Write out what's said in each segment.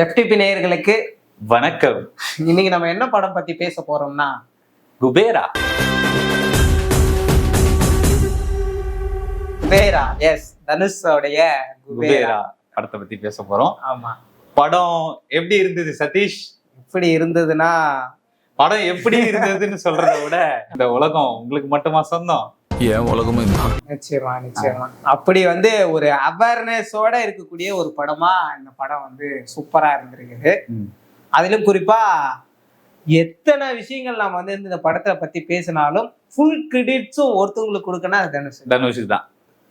FTP நேயர்களுக்கு வணக்கம். இன்னைக்கு நம்ம என்ன படம் பத்தி பேச போறோம்னா குபேரா. குபேரா எஸ் தனுஷோடைய குபேரா. படத்தை பத்தி பேச போறோம். ஆமா. படம் எப்படி இருந்தது சதீஷ்? இப்படி இருந்ததுன்னா படம் எப்படி இருந்ததுன்னு சொல்றத விட இந்த உலகம் உங்களுக்கு மட்டுமா சொந்தம்? என் உலகமும் இதுதான். நிச்சயமா நிச்சயமா. அப்படி வந்து ஒரு அவேர்னஸோட இருக்கக்கூடிய ஒரு படமா இந்த படம் வந்து சூப்பரா இருந்திருக்குது. அதிலும் குறிப்பா எத்தனை விஷயங்கள் நாம வந்து இந்த படத்தை பத்தி பேசினாலும் ஃபுல் கிரெடிட்ஸும் ஒருத்தவங்களுக்கு கொடுக்கணும் அது தனுஷ். தனுஷுக்கு தான்.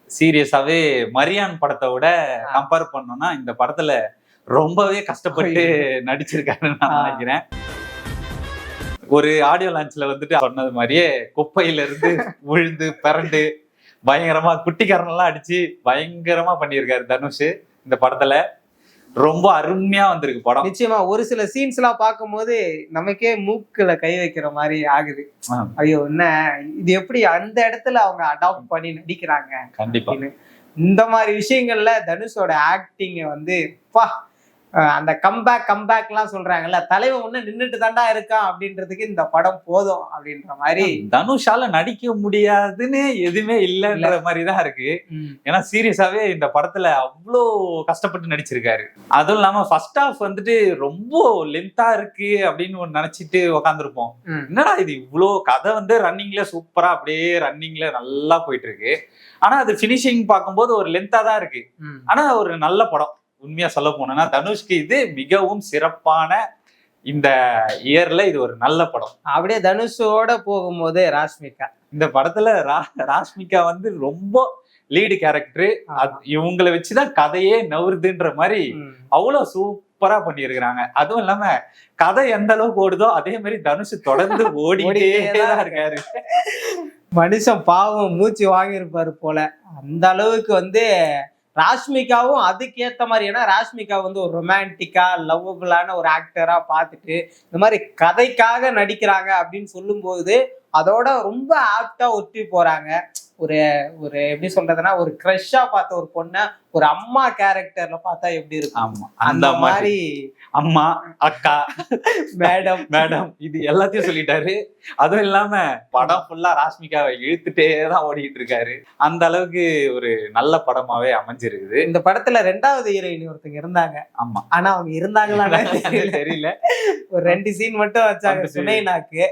சீரியஸாவே மரியான் படத்தை விட கம்பேர் பண்ணோம்னா இந்த படத்துல ரொம்பவே கஷ்டப்பட்டு நடிச்சிருக்காருன்னு நான். நினைக்கிறேன். ஒரு ஆடியோ லான்ச்ல வந்துட்டு சொன்னது மாதிரியே குப்பையில இருந்து விழுந்து பிறண்டு பயங்கரமா குட்டிக்காரனெல்லாம் அடிச்சு பயங்கரமா பண்ணியிருக்காரு தனுஷ் இந்த படத்துல. ரொம்ப அருமையா வந்திருக்கு படம். நிச்சயமா ஒரு சில சீன்ஸ் எல்லாம் பார்க்கும்போது நமக்கே மூக்குல கை வைக்கிற மாதிரி ஆகுது. ஐயோ என்ன? இது எப்படி அந்த இடத்துல அவங்க அடாப்ட் பண்ணி நடிக்கிறாங்க? கண்டிப்பா. இந்த மாதிரி விஷயங்கள்ல தனுஷோட ஆக்டிங்க வந்து பா அந்த கம்பேக் கம்பேக்லாம் சொல்றாங்கல்ல தலைவன் ஒண்ணு நின்னுட்டு தாண்டா இருக்கான் அப்படின்றதுக்கு இந்த படம் போதும் அப்படின்ற மாதிரி. தனுஷால நடிக்க முடியாதுன்னு எதுவுமே இல்லைன்ற மாதிரி தான் இருக்கு. ஏன்னா சீரியஸாவே இந்த படத்துல அவ்வளோ கஷ்டப்பட்டு நடிச்சிருக்காரு. அதுவும் இல்லாம ஃபர்ஸ்ட் ஹாஃப் வந்துட்டு ரொம்ப லென்த்தா இருக்கு அப்படின்னு நினைச்சிட்டு உக்காந்துருப்போம். என்னடா இது இவ்வளோ கதை வந்து ரன்னிங்ல சூப்பரா அப்படியே ரன்னிங்ல நல்லா போயிட்டு இருக்கு. ஆனா அது ஃபினிஷிங் பார்க்கும்போது ஒரு லென்த்தா தான் இருக்கு. ஆனா ஒரு நல்ல படம். உண்மையா சொல்ல போனோம்னா தனுஷ்க்கு இது மிகவும் சிறப்பான இந்த இயர்ல இது ஒரு நல்ல படம். அப்படியே தனுஷோட போகும்போது ராஷ்மிகா. இந்த படத்துல ரா- ராஷ்மிகா வந்து ரொம்ப லீடு கேரக்டர் இவங்களை வச்சுதான் கதையே நவுறுதுன்ற மாதிரி. அவ்வளவு சூப்பரா பண்ணியிருக்கிறாங்க. அதுவும் இல்லாம கதை எந்த அளவுக்கு ஓடுதோ அதே மாதிரி தனுஷ் தொடர்ந்து ஓடிட்டே தான் தான் இருக்காரு. மனுஷன் பாவம் மூச்சு வாங்கியிருப்பாரு போல. அந்த அளவுக்கு வந்து ராஷ்மிகாவும் அதுக்கேற்ற மாதிரி ஏன்னா ராஷ்மிகா வந்து ஒரு ரொமான்டிக்கா லவ்வபுளான ஒரு ஆக்டரா பார்த்துட்டு இந்த மாதிரி கதைக்காக நடிக்கிறாங்க அப்படின்னு சொல்லும்போது அதோட ரொம்ப ஆப்டா ஒட்டி போறாங்க. ஒரு ஒரு எப்படி சொல்றதுன்னா ஒரு க்ரஷ்ஷா பார்த்த ஒரு பொண்ணை ஒரு அம்மா கேரக்டர்ல பார்த்தா எப்படி இருக்கும்? ஆமா அந்த மாதிரி. அம்மா அக்கா மேடம். மேடம் இது எல்லாத்தையும் சொல்லிட்டாரு. அதுவும் இல்லாம படம் ஃபுல்லா ராஷ்மிகாவை இழுத்துட்டே தான் ஓடிட்டு இருக்காரு. அந்த அளவுக்கு ஒரு நல்ல படமாவே அமைஞ்சிருக்குது. இந்த படத்துல ரெண்டாவது ஹீரோயின் ஒருத்தங்க இருந்தாங்க. ஆமா. ஆனா அவங்க இருந்தாங்களான்னு தெரியல. தெரியல. ஒரு ரெண்டு சீன் மட்டும் வச்சாங்க. சுனைனாக்கு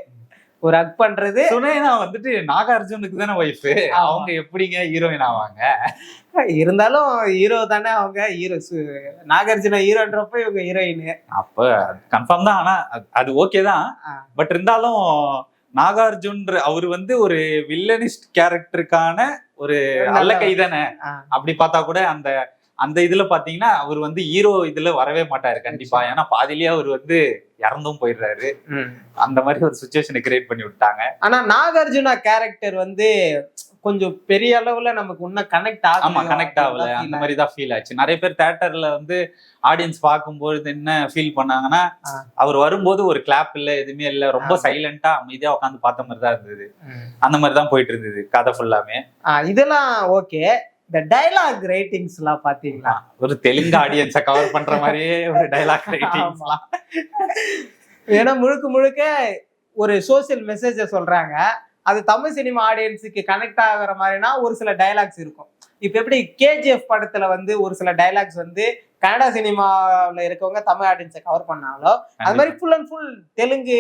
ஒரு அக் பண்றது. சுனைனா வந்துட்டு நாகார்ஜுனுக்கு தானே ஒய்ஃப். அவங்க எப்படிங்க ஹீரோயின் ஆவாங்க? இருந்தாலும் ஹீரோ தானே அவங்க ஹீரோ நாகார்ஜுன ஹீரோன்றப்ப இவங்க ஹீரோயின் அப்ப கன்ஃபார்ம் தான். ஆனா அது- ஓகே தான். பட் இருந்தாலும் நாகார்ஜுன்ற அவர் வந்து ஒரு வில்லனிஸ்ட் கேரக்டருக்கான ஒரு அல்ல கை தானே? அப்படி பார்த்தா கூட அந்த அந்த இதுல பாத்தீங்கன்னா அவர் வந்து ஹீரோ இதுல வரவே மாட்டாரு கண்டிப்பா. ஏன்னா பாதிலேயே அவர் வந்து இறந்தும் போயிடுறாரு. அந்த மாதிரி ஒரு சுச்சுவேஷனை கிரியேட் பண்ணி விட்டாங்க. ஆனா நாகார்ஜுனா கேரக்டர் வந்து கொஞ்சம் பெரிய அளவுல நமக்கு இன்னும் கனெக்ட் ஆகும் ஆமா கனெக்ட் ஆகல. அந்த மாதிரி தான் ஃபீல் ஆச்சு. நிறைய பேர் தேட்டர்ல வந்து ஆடியன்ஸ் பார்க்கும்போது என்ன ஃபீல் பண்ணாங்கன்னா. அவர் வரும்போது ஒரு கிளாப் இல்ல எதுவுமே இல்ல. ரொம்ப. சைலண்டா அமைதியா உட்காந்து பார்த்த மாதிரி தான் இருந்தது அந்த மாதிரி தான் போயிட்டு இருந்தது கதை ஃபுல்லாமே இதெல்லாம் ஓகே இந்த டைலாக் ரேட்டிங்ஸ் எல்லாம் பாத்தீங்களா ஒரு தெலுங்கு ஆடியன்ஸை கவர் பண்ற மாதிரியே ஒரு டைலாக் ரைட்டிங்ஸ்லாம் ஏன்னா முழுக்க முழுக்க ஒரு சோசியல் மெசேஜ சொல்றாங்க. அது தமிழ் சினிமா ஆடியன்ஸுக்கு கனெக்ட் ஆகுற மாதிரினா ஒரு சில டைலாக்ஸ் இருக்கும். இப்ப எப்படி கேஜிஎஃப் படத்துல வந்து ஒரு சில டைலாக்ஸ் வந்து கன்னடா சினிமாவில் இருக்கவங்க தமிழ் ஆடியன்ஸை கவர் பண்ணாலோ அது மாதிரி ஃபுல் அண்ட் ஃபுல் தெலுங்கு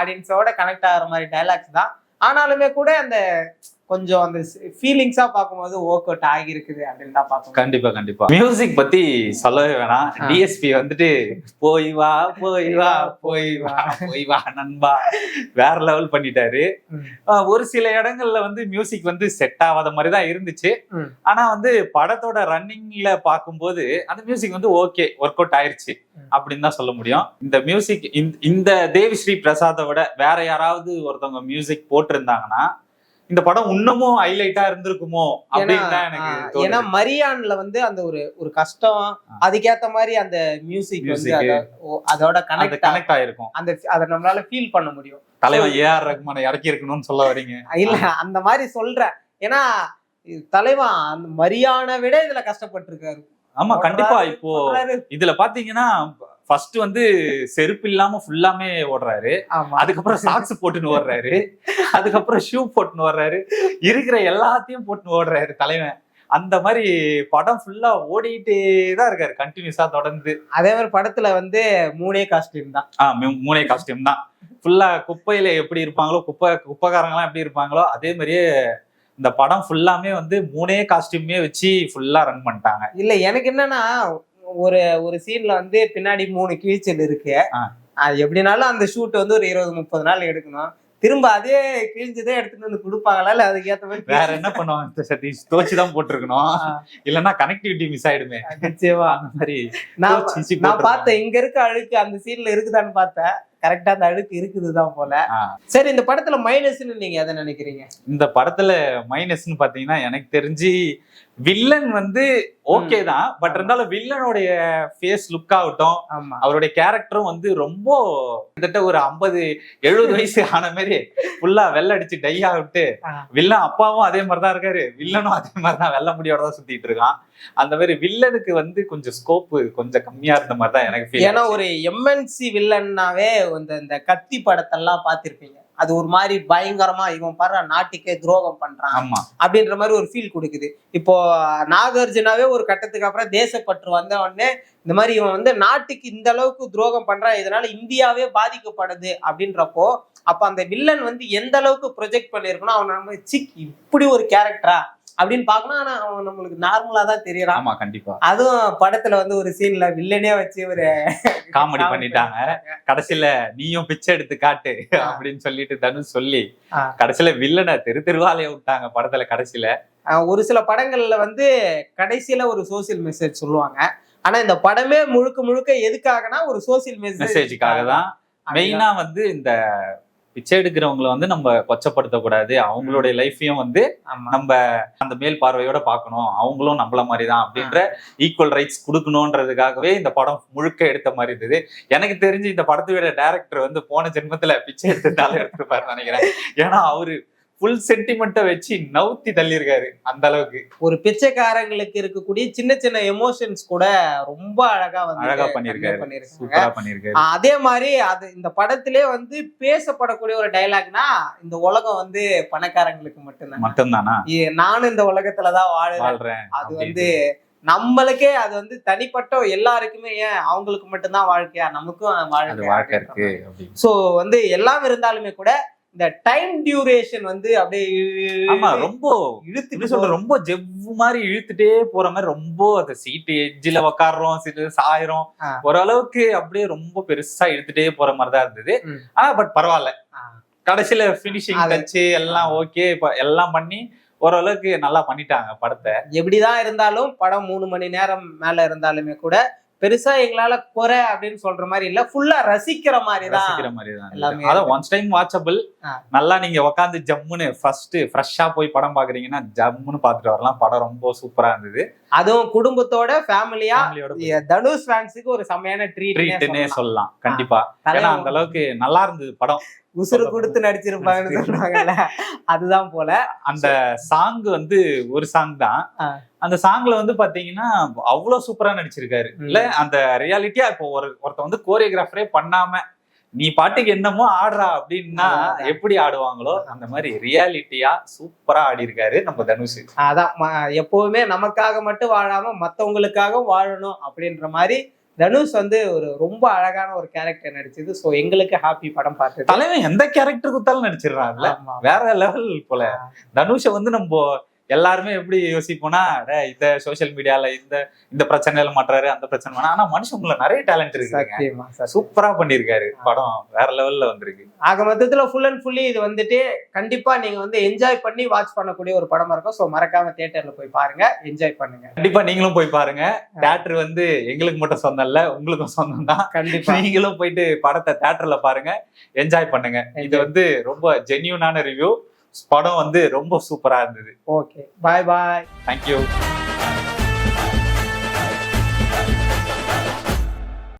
ஆடியன்ஸோட கனெக்ட் ஆகுற மாதிரி டைலாக்ஸ் தான். ஆனாலுமே கூட அந்த கொஞ்சம் அந்த ஃபீலிங்ஸா பார்க்கும்போது ஒர்க் அவுட் ஆகியிருக்குது அப்படின்னு தான் பார்க்கணும் கண்டிப்பா கண்டிப்பா. மியூசிக் பத்தி சொல்லவே வேணாம். டிஎஸ்பி வந்துட்டு போய் வா போய் வா போய் வா போய் வா நண்பா. வேற லெவல் பண்ணிட்டாரு. ஒரு சில இடங்கள்ல வந்து மியூசிக் வந்து செட் ஆகாத மாதிரி தான் இருந்துச்சு. ஆனா வந்து படத்தோட ரன்னிங்ல பார்க்கும்போது அந்த மியூசிக் வந்து ஓகே ஒர்க் அவுட் ஆயிருச்சு. அப்படின்னு தான் சொல்ல முடியும். இந்த மியூசிக் இந்த தேவிஸ்ரீ பிரசாத்தை விட வேற யாராவது ஒருத்தவங்க மியூசிக் போட்டிருந்தாங்கன்னா இந்த படம் இன்னமும் ஹைலைட்டா இருந்திருக்குமோ அப்படின்னு. ஏன்னா மரியான்ல வந்து அந்த ஒரு ஒரு கஷ்டம் அதுக்கேத்த மாதிரி அந்த மியூசிக் வந்து அதோட அது கனெக்ட் கனெக்ட் ஆயிருக்கும். அந்த அதை நம்மளால ஃபீல் பண்ண முடியும். தலைவன் ஏஆர் ரஹ்மானை இறக்கி இருக்கணும்னு சொல்ல வரீங்க. இல்ல அந்த மாதிரி சொல்றேன். ஏன்னா தலைவன் அந்த மரியானை விட இதுல கஷ்டப்பட்டிருக்காரு. ஆமா கண்டிப்பா இப்போ. இதுல பாத்தீங்கன்னா ஃபர்ஸ்ட் வந்து செருப்பு இல்லாம ஃபுல்லாமே ஓடுறாரு. அதுக்கப்புறம் சாக்ஸ் போட்டுன்னு ஓடுறாரு. அதுக்கப்புறம் ஷூ போட்டுன்னு ஓடுறாரு. இருக்கிற எல்லாத்தையும் போட்டுன்னு ஓடுறாரு தலைவன். அந்த மாதிரி படம் ஃபுல்லா ஓடிட்டே தான் இருக்காரு. கண்டினியூஸா தொடர்ந்து. அதே மாதிரி படத்துல வந்து மூணே காஸ்டியூம் தான். மூ- மூணே காஸ்டியூம் தான். ஃபுல்லா குப்பையில எப்படி இருப்பாங்களோ குப்பை குப்பைக்காரங்களாம் எப்படி இருப்பாங்களோ அதே மாதிரியே இந்த படம் ஃபுல்லாமே வந்து மூணே காஸ்டியூமே வச்சு ஃபுல்லா ரன் பண்ணிட்டாங்க. இல்ல எனக்கு என்னன்னா ஒரு ஒரு சீன்ல வந்து பின்னாடி மூணு கிழிச்சல் இருக்கு. அது எப்படினாலும் அந்த ஷூட் வந்து ஒரு இருபது முப்பது நாள் எடுக்கணும். திரும்ப அதே கிழிஞ்சதே எடுத்துட்டு வந்து கொடுப்பாங்களா? இல்ல அதுக்கு ஏத்த மாதிரி வேற என்ன பண்ணுவாங்க? சதீஷ் தோச்சு தான் போட்டிருக்கணும். இல்லைன்னா கனெக்டிவிட்டி மிஸ் ஆயிடுமே. நிச்சயமா. அந்த மாதிரி நான். பார்த்தேன் இங்க இருக்க அழுக்கு அந்த சீன்ல இருக்குதான்னு பார்த்தேன். கரெக்டா அந்த அழுக்கு இருக்குதுதான் போல. ஆ. சரி இந்த படத்துல மைனஸ்னு நீங்க எதை நினைக்கிறீங்க? இந்த படத்துல மைனஸ்னு பாத்தீங்கன்னா எனக்கு தெரிஞ்சு வில்லன் வந்து ஓகே தான். பட் இருந்தாலும் வில்லனுடைய ஃபேஸ் லுக் ஆகட்டும் அவருடைய கேரக்டரும் வந்து ரொம்ப கிட்டத்தட்ட ஒரு ஐம்பது எழுபது வயசு ஆன மாதிரி ஃபுல்லா வெள்ள அடிச்சு டை ஆகிட்டு. வில்லன் அப்பாவும் அதே மாதிரி தான் இருக்காரு. வில்லனும் அதே மாதிரி தான் வெள்ள முடியோட தான் சுத்திட்டு இருக்கான். அந்த மாதிரி வில்லனுக்கு வந்து கொஞ்சம் ஸ்கோப்பு கொஞ்சம் கம்மியா இருந்த மாதிரி தான் எனக்கு ஏன்னா. ஒரு எம்என்சி வில்லன்னாவே இந்த இந்த கத்தி படத்தெல்லாம் பார்த்திருப்பீங்க. அது ஒரு மாதிரி பயங்கரமா இவன் பாரு நாட்டுக்கே துரோகம் பண்றான் ஆமா. அப்படின்ற மாதிரி ஒரு ஃபீல் கொடுக்குது. இப்போ நாகார்ஜுனாவே ஒரு கட்டத்துக்கு அப்புறம் தேசப்பற்று வந்த உடனே இந்த மாதிரி இவன் வந்து நாட்டுக்கு இந்த அளவுக்கு துரோகம் பண்றான் இதனால இந்தியாவே பாதிக்கப்படுது அப்படின்றப்போ அப்ப அந்த வில்லன் வந்து எந்த அளவுக்கு ப்ரொஜெக்ட் பண்ணிருக்கணும் அவன் நம்ம சிக் இப்படி ஒரு கேரக்டரா அப்படின்னு பார்க்கணும். ஆனா அவன் நம்மளுக்கு நார்மலா தான் தெரியறான். ஆமா கண்டிப்பா. அதுவும் படத்துல வந்து ஒரு சீன்ல வில்லனே வச்சு ஒரு காமெடி பண்ணிட்டாங்க. கடைசியில நீயும் பிச்சை எடுத்து காட்டு. அப்படின்னு சொல்லிட்டு தனுஷ் சொல்லி. கடைசியில வில்லனை தெரு தெருவாலைய விட்டாங்க படத்துல கடைசியில. ஒரு சில படங்கள்ல வந்து கடைசியில ஒரு சோசியல் மெசேஜ் சொல்லுவாங்க. ஆனா இந்த படமே முழுக்க முழுக்க எதுக்காகனா ஒரு சோசியல் மெசேஜுக்காக தான். மெயினா வந்து இந்த பிச்சை எடுக்கிறவங்கள வந்து நம்ம கொச்சப்படுத்த கூடாது அவங்களுடைய லைஃபையும் வந்து நம்ம அந்த மேல் பார்வையோட பார்க்கணும். அவங்களும் நம்மள மாதிரி தான் அப்படின்ற ஈக்குவல் ரைட்ஸ் கொடுக்கணுன்றதுக்காகவே இந்த படம் முழுக்க எடுத்த மாதிரி இருந்தது. எனக்கு தெரிஞ்சு இந்த படத்தோட டைரக்டர் வந்து போன ஜென்மத்துல பிச்சை எடுத்ததால எடுத்திருப்பாருன்னு நினைக்கிறேன். ஏன்னா அவரு ஃபுல் சென்டிமெண்ட்டை வச்சு நவுத்தி தள்ளியிருக்காரு அந்த அளவுக்கு. ஒரு பிச்சைக்காரங்களுக்கு இருக்கக்கூடிய சின்ன சின்ன எமோஷன்ஸ் கூட ரொம்ப அழகா வந்து அழகா பண்ணியிருக்காரு. அதே மாதிரி அது இந்த படத்திலே வந்து பேசப்படக்கூடிய ஒரு டைலாக்னா இந்த உலகம் வந்து பணக்காரங்களுக்கு மட்டும்தான்? மட்டும்தானா? நானும் இந்த உலகத்துலதான் வாழுறேன். அது. வந்து நம்மளுக்கே அது வந்து தனிப்பட்ட எல்லாருக்குமே ஏன் அவங்களுக்கு மட்டும்தான் வாழ்க்கையா? நமக்கும் வாழ்க்கை வாழ்க்கை இருக்கு சோ வந்து எல்லாம் இருந்தாலுமே கூட இந்த டைம் டியூரேஷன் வந்து அப்படியே ஆமா ரொம்ப இழுத்து சொல்ற ரொம்ப ஜெவ்வு மாதிரி இழுத்துட்டே போற மாதிரி ரொம்ப அந்த சீட்டு எஜ்ஜில உக்காடுறோம் சில சாயிரும். ஓரளவுக்கு அப்படியே ரொம்ப பெருசா இழுத்துட்டே போற மாதிரி தான் இருந்தது. ஆனா பட் பரவாயில்ல. கடைசியில பினிஷிங் டச்சு எல்லாம் ஓகே எல்லாம் பண்ணி ஓரளவுக்கு நல்லா பண்ணிட்டாங்க படத்தை எப்படிதான் இருந்தாலும் படம் மூணு மணி நேரம் மேல இருந்தாலுமே கூட பெருசா எங்களால குறை அப்படின்னு சொல்ற மாதிரி இல்ல. ஃபுல்லா ரசிக்கிற மாதிரி தான் ரசிக்கிற மாதிரி தான் எல்லாமே. அதான் ஒன்ஸ் டைம் வாட்சபிள். நல்லா நீங்க உட்காந்து ஜம்முன்னு ஃபர்ஸ்ட் ஃப்ரெஷ்ஷா போய் படம் பாக்குறீங்கன்னா ஜம்முன்னு பாத்துட்டு வரலாம். படம் ரொம்ப சூப்பரா இருந்தது. அதுவும் குடும்பத்தோட ஃபேமிலியா தனுஷ் ஃபேன்ஸுக்கு ஒரு செம்மையான ட்ரீட்னே ட்ரீட் சொல்லலாம். கண்டிப்பா. ஏன்னா அந்த அளவுக்கு நல்லா இருந்தது படம். உசுறு கொடுத்து நடிச்சிருப்பாங்கன்னு சொல்றாங்கல்ல அதுதான் போல அந்த சாங் வந்து ஒரு சாங் தான். அந்த சாங்ல வந்து பாத்தீங்கன்னா அவ்வளவு சூப்பரா நடிச்சிருக்காரு. இல்ல அந்த ரியாலிட்டியா இப்போ ஒரு ஒருத்த வந்து கோரியோகிராஃபரே பண்ணாம நீ பாட்டுக்கு என்னமோ ஆடுறா அப்படின்னா. எப்படி ஆடுவாங்களோ அந்த மாதிரி ரியாலிட்டியா சூப்பரா ஆடி இருக்காரு நம்ம தனுஷ் அதான் எப்பவுமே நமக்காக மட்டும் வாழாம மத்தவங்களுக்காக வாழணும் அப்படின்ற மாதிரி தனுஷ் வந்து ஒரு ரொம்ப அழகான ஒரு கேரக்டர் நடிச்சது. சோ எங்களுக்கு ஹாப்பி படம் பார்த்தது. தலைவன் எந்த கேரக்டர் கொடுத்தாலும் நடிச்சிடுறான்ல. ஆமா. வேற லெவல் போல. தனுஷை வந்து நம்ம எல்லாருமே எப்படி யோசிப்போம்னா இந்த சோஷியல் மீடியால இந்த இந்த பிரச்சனையில மாட்டுறாரு அந்த பிரச்சனை. ஆனா மனுஷங்களுக்குள்ள நிறைய டேலண்ட் சத்தியம். சூப்பரா பண்ணிருக்காரு படம் வேற லெவல்ல வந்திருக்கு. ஆக மொத்தத்துல ஃபுல் அண்ட் ஃபுல்லி இது வந்துட்டு கண்டிப்பா நீங்க வந்து என்ஜாய் பண்ணி வாட்ச் பண்ணக்கூடிய ஒரு படமா இருக்கும். சோ மறக்காம தியேட்டர்ல போய் பாருங்க. என்ஜாய் பண்ணுங்க. கண்டிப்பா நீங்களும் போய் பாருங்க. தியேட்டர் வந்து எங்களுக்கு மட்டும் சொந்தம் இல்ல உங்களுக்கும் சொந்தம் தான். கண்டிப்பா. நீங்களும் போயிட்டு படத்தை தியேட்டர்ல பாருங்க. என்ஜாய் பண்ணுங்க. இது வந்து ரொம்ப ஜென்யூனான ரிவ்யூ படம் வந்து ரொம்ப சூப்பரா இருந்தது. Okay bye bye thank you